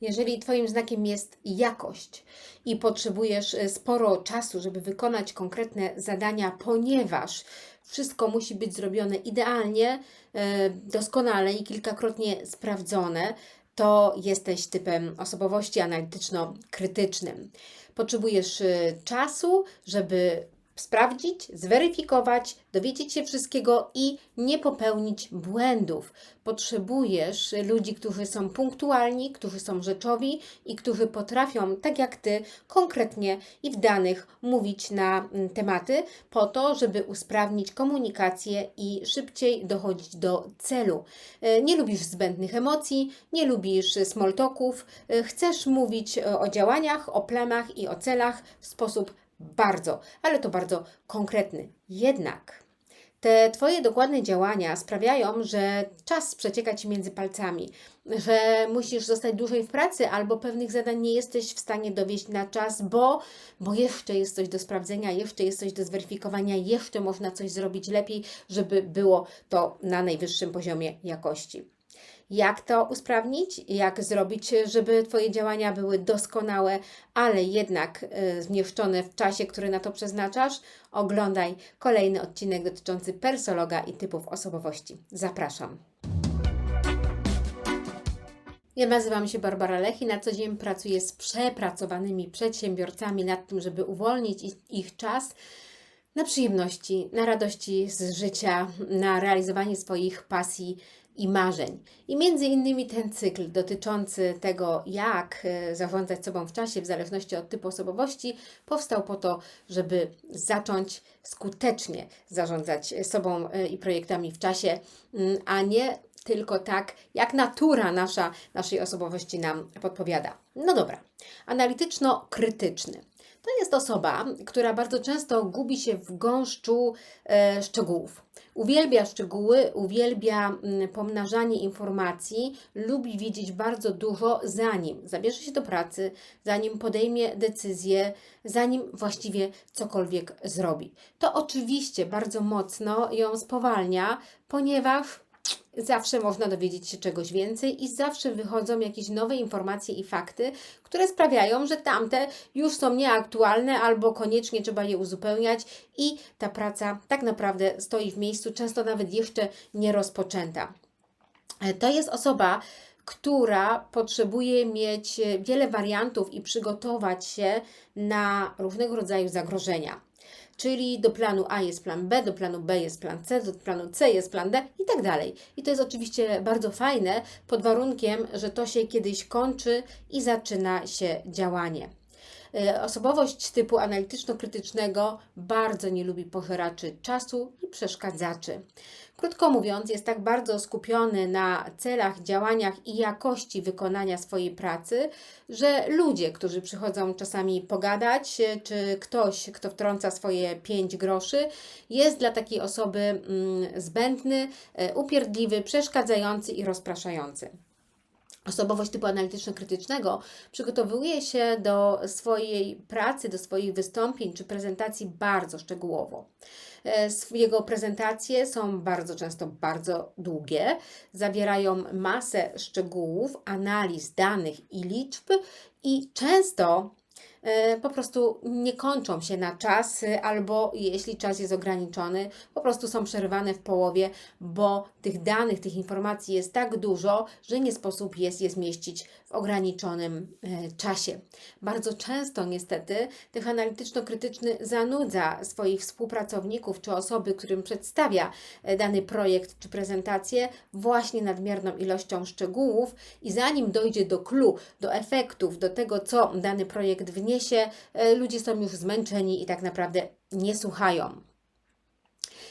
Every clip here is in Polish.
Jeżeli Twoim znakiem jest jakość i potrzebujesz e, sporo czasu, żeby wykonać konkretne zadania, ponieważ wszystko musi być zrobione idealnie, e, doskonale i kilkakrotnie sprawdzone, to jesteś typem osobowości analityczno-krytycznym. Potrzebujesz e, czasu, żeby sprawdzić, zweryfikować, dowiedzieć się wszystkiego i nie popełnić błędów. Potrzebujesz ludzi, którzy są punktualni, którzy są rzeczowi i którzy potrafią, tak jak ty, konkretnie i w danych mówić na mm, tematy, po to, żeby usprawnić komunikację i szybciej dochodzić do celu. E, Nie lubisz zbędnych emocji, nie lubisz small talków, e, chcesz mówić o działaniach, o planach i o celach w sposób bardzo, ale to bardzo konkretny. Jednak te Twoje dokładne działania sprawiają, że czas przecieka Ci między palcami, że musisz zostać dłużej w pracy albo pewnych zadań nie jesteś w stanie dowieść na czas, bo, bo jeszcze jest coś do sprawdzenia, jeszcze jest coś do zweryfikowania, jeszcze można coś zrobić lepiej, żeby było to na najwyższym poziomie jakości. Jak to usprawnić? Jak zrobić, żeby Twoje działania były doskonałe, ale jednak y, zmieszczone w czasie, który na to przeznaczasz? Oglądaj kolejny odcinek dotyczący persologa i typów osobowości. Zapraszam. Ja nazywam się Barbara Lech i na co dzień pracuję z przepracowanymi przedsiębiorcami nad tym, żeby uwolnić ich, ich czas na przyjemności, na radości z życia, na realizowanie swoich pasji i marzeń. I między innymi ten cykl dotyczący tego, jak e, zarządzać sobą w czasie, w zależności od typu osobowości, powstał po to, żeby zacząć skutecznie zarządzać sobą e, i projektami w czasie, mm, a nie tylko tak, jak natura nasza, naszej osobowości nam podpowiada. No dobra, analityczno-krytyczny. To jest osoba, która bardzo często gubi się w gąszczu e, szczegółów. Uwielbia szczegóły, uwielbia mm, pomnażanie informacji, lubi wiedzieć bardzo dużo, zanim zabierze się do pracy, zanim podejmie decyzję, zanim właściwie cokolwiek zrobi. To oczywiście bardzo mocno ją spowalnia, ponieważ zawsze można dowiedzieć się czegoś więcej i zawsze wychodzą jakieś nowe informacje i fakty, które sprawiają, że tamte już są nieaktualne albo koniecznie trzeba je uzupełniać i ta praca tak naprawdę stoi w miejscu, często nawet jeszcze nie rozpoczęta. E, To jest osoba, która potrzebuje mieć wiele wariantów i przygotować się na różnego rodzaju zagrożenia. Czyli do planu A jest plan B, do planu B jest plan C, do planu C jest plan D i tak dalej. I to jest oczywiście bardzo fajne, pod warunkiem, że to się kiedyś kończy i zaczyna się działanie. E, Osobowość typu analityczno-krytycznego bardzo nie lubi pożeraczy czasu i przeszkadzaczy. Krótko mówiąc, jest tak bardzo skupiony na celach, działaniach i jakości wykonania swojej pracy, że ludzie, którzy przychodzą czasami pogadać, e, czy ktoś, kto wtrąca swoje pięć groszy, jest dla takiej osoby mm, zbędny, e, upierdliwy, przeszkadzający i rozpraszający. Osobowość typu analityczno-krytycznego przygotowuje się do swojej pracy, do swoich wystąpień czy prezentacji bardzo szczegółowo. E, Jego prezentacje są bardzo często bardzo długie, zawierają masę szczegółów, analiz danych i liczb i często po prostu nie kończą się na czas, e, albo jeśli czas jest ograniczony, po prostu są przerywane w połowie, bo tych danych, tych informacji jest tak dużo, że nie sposób jest je zmieścić ograniczonym e, czasie. Bardzo często niestety tych analityczno-krytyczny zanudza swoich współpracowników czy osoby, którym przedstawia e, dany projekt czy prezentację właśnie nadmierną ilością szczegółów i zanim dojdzie do clue, do efektów, do tego, co dany projekt wniesie, e, ludzie są już zmęczeni i tak naprawdę nie słuchają.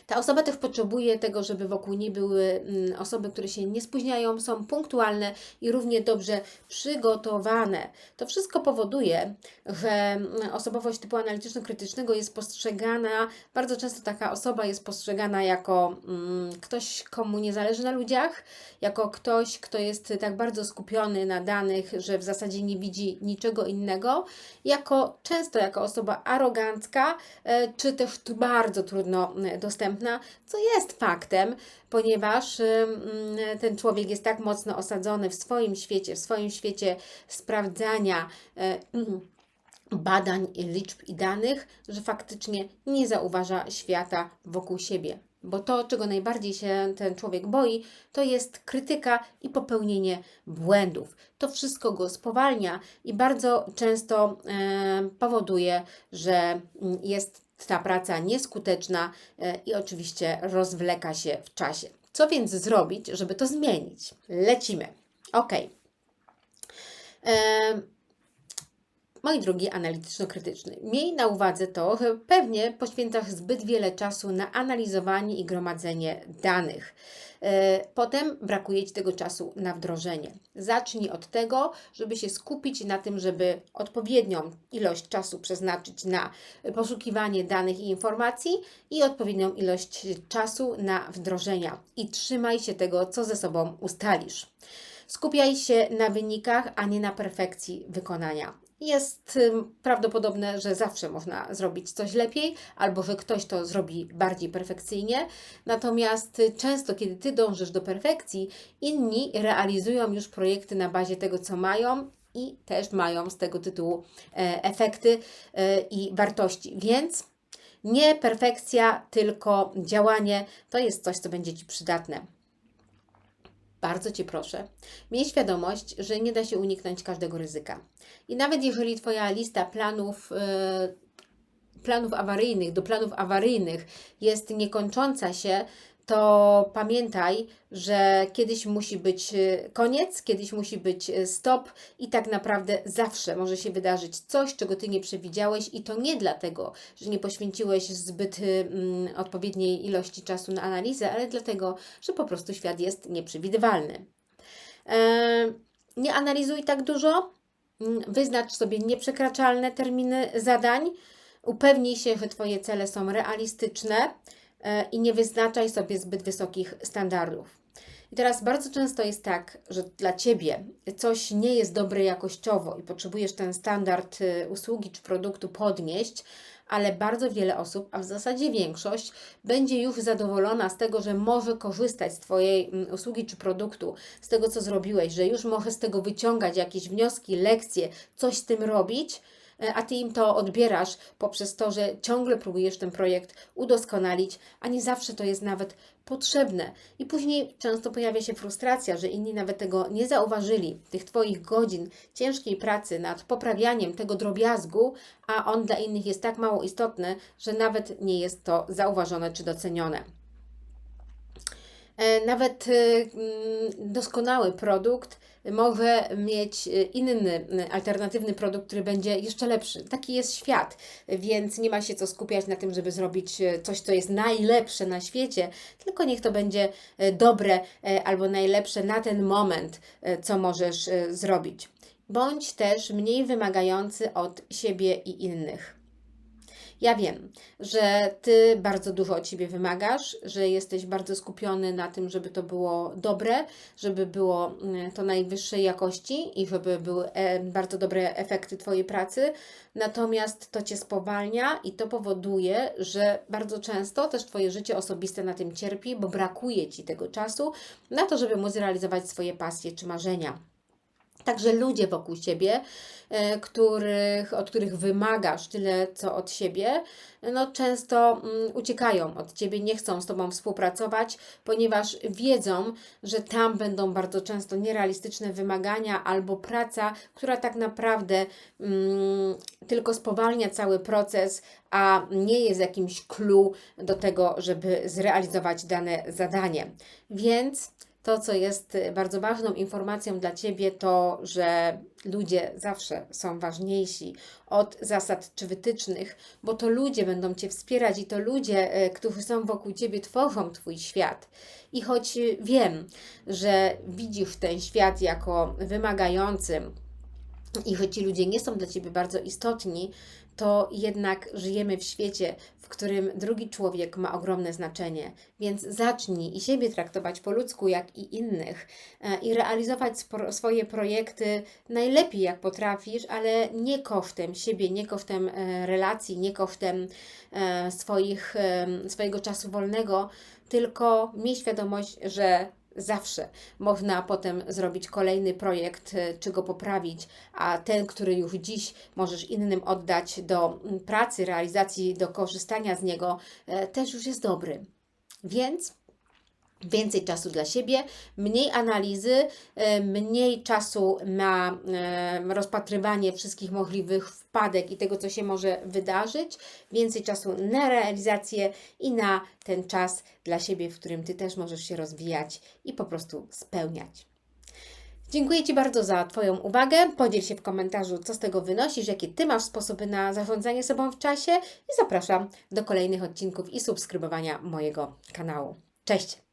Ta osoba też potrzebuje tego, żeby wokół niej były mm, osoby, które się nie spóźniają, są punktualne i równie dobrze przygotowane. To wszystko powoduje, że mm, osobowość typu analityczno-krytycznego jest postrzegana, bardzo często taka osoba jest postrzegana jako mm, ktoś, komu nie zależy na ludziach, jako ktoś, kto jest tak bardzo skupiony na danych, że w zasadzie nie widzi niczego innego, jako często jako osoba arogancka, e, czy też bardzo trudno e, dostępna dostępna, co jest faktem, ponieważ ym, ten człowiek jest tak mocno osadzony w swoim świecie, w swoim świecie sprawdzania. y, badań, liczb i danych, że faktycznie nie zauważa świata wokół siebie. Bo to, czego najbardziej się ten człowiek boi, to jest krytyka i popełnienie błędów. To wszystko go spowalnia i bardzo często e, powoduje, że mm, jest ta praca nieskuteczna e, i oczywiście rozwleka się w czasie. Co więc zrobić, żeby to zmienić? Lecimy. Ok. Moi drogi analityczno-krytyczny, miej na uwadze to, że pewnie poświęcasz zbyt wiele czasu na analizowanie i gromadzenie danych. E, Potem brakuje Ci tego czasu na wdrożenie. Zacznij od tego, żeby się skupić na tym, żeby odpowiednią ilość czasu przeznaczyć na poszukiwanie danych i informacji i odpowiednią ilość czasu na wdrożenia. I trzymaj się tego, co ze sobą ustalisz. Skupiaj się na wynikach, a nie na perfekcji wykonania. Jest prawdopodobne, że zawsze można zrobić coś lepiej, albo że ktoś to zrobi bardziej perfekcyjnie. Natomiast y, często, kiedy ty dążysz do perfekcji, inni realizują już projekty na bazie tego, co mają i też mają z tego tytułu e, efekty e, i wartości. Więc nie perfekcja, tylko działanie to jest coś, co będzie ci przydatne. Bardzo Cię proszę, miej świadomość, że nie da się uniknąć każdego ryzyka. I nawet jeżeli Twoja lista planów, e, planów awaryjnych do planów awaryjnych jest niekończąca się, to pamiętaj, że kiedyś musi być e, koniec, kiedyś musi być e, stop i tak naprawdę zawsze może się wydarzyć coś, czego Ty nie przewidziałeś i to nie dlatego, że nie poświęciłeś zbyt mm, odpowiedniej ilości czasu na analizę, ale dlatego, że po prostu świat jest nieprzewidywalny. Nie analizuj tak dużo, mm, wyznacz sobie nieprzekraczalne terminy zadań, upewnij się, że Twoje cele są realistyczne i nie wyznaczaj sobie zbyt wysokich standardów. I teraz bardzo często jest tak, że dla Ciebie coś nie jest dobre jakościowo i potrzebujesz ten standard y, usługi czy produktu podnieść, ale bardzo wiele osób, a w zasadzie większość, będzie już zadowolona z tego, że może korzystać z Twojej mm, usługi czy produktu, z tego co zrobiłeś, że już może z tego wyciągać jakieś wnioski, lekcje, coś z tym robić e, a Ty im to odbierasz poprzez to, że ciągle próbujesz ten projekt udoskonalić, a nie zawsze to jest nawet potrzebne. I później często pojawia się frustracja, że inni nawet tego nie zauważyli, tych Twoich godzin ciężkiej pracy nad poprawianiem tego drobiazgu, a on dla innych jest tak mało istotny, że nawet nie jest to zauważone czy docenione. E, Nawet y, mm, doskonały produkt może mieć y, inny alternatywny produkt, który będzie jeszcze lepszy. Taki jest świat, więc nie ma się co skupiać na tym, żeby zrobić coś, co jest najlepsze na świecie, tylko niech to będzie dobre albo najlepsze na ten moment, co możesz zrobić. Bądź też mniej wymagający od siebie i innych. Ja wiem, że Ty bardzo dużo od siebie wymagasz, że jesteś bardzo skupiony na tym, żeby to było dobre, żeby było mm, to najwyższej jakości i żeby były e, bardzo dobre efekty Twojej pracy. Natomiast to Cię spowalnia i to powoduje, że bardzo często też Twoje życie osobiste na tym cierpi, bo brakuje Ci tego czasu na to, żeby móc realizować swoje pasje czy marzenia. Także ludzie wokół siebie, e, których, od których wymagasz tyle, co od siebie, no często mm, uciekają od ciebie, nie chcą z tobą współpracować, ponieważ wiedzą, że tam będą bardzo często nierealistyczne wymagania albo praca, która tak naprawdę mm, tylko spowalnia cały proces, a nie jest jakimś clue do tego, żeby zrealizować dane zadanie. Więc to, co jest y, bardzo ważną informacją dla Ciebie, to, że ludzie zawsze są ważniejsi od zasad czy wytycznych, bo to ludzie będą Cię wspierać i to ludzie, y, którzy są wokół Ciebie, tworzą Twój świat. I choć y, wiem, że widzisz ten świat jako wymagający, i choć ci ludzie nie są dla ciebie bardzo istotni, to jednak żyjemy w świecie, w którym drugi człowiek ma ogromne znaczenie. Więc zacznij i siebie traktować po ludzku, jak i innych, e, i realizować swoje projekty najlepiej, jak potrafisz, ale nie kosztem siebie, nie kosztem e, relacji, nie kosztem e, swoich, swojego czasu wolnego, tylko miej świadomość, że zawsze można potem zrobić kolejny projekt, e, czy go poprawić, a ten, który już dziś możesz innym oddać do mm, pracy, realizacji, do korzystania z niego, e, też już jest dobry. Więc więcej czasu dla siebie, mniej analizy, e, mniej czasu na e, rozpatrywanie wszystkich możliwych wpadek i tego, co się może wydarzyć, więcej czasu na realizację i na ten czas dla siebie, w którym Ty też możesz się rozwijać i po prostu spełniać. Dziękuję Ci bardzo za Twoją uwagę. Podziel się w komentarzu, co z tego wynosisz, jakie Ty masz sposoby na zarządzanie sobą w czasie i zapraszam do kolejnych odcinków i subskrybowania mojego kanału. Cześć!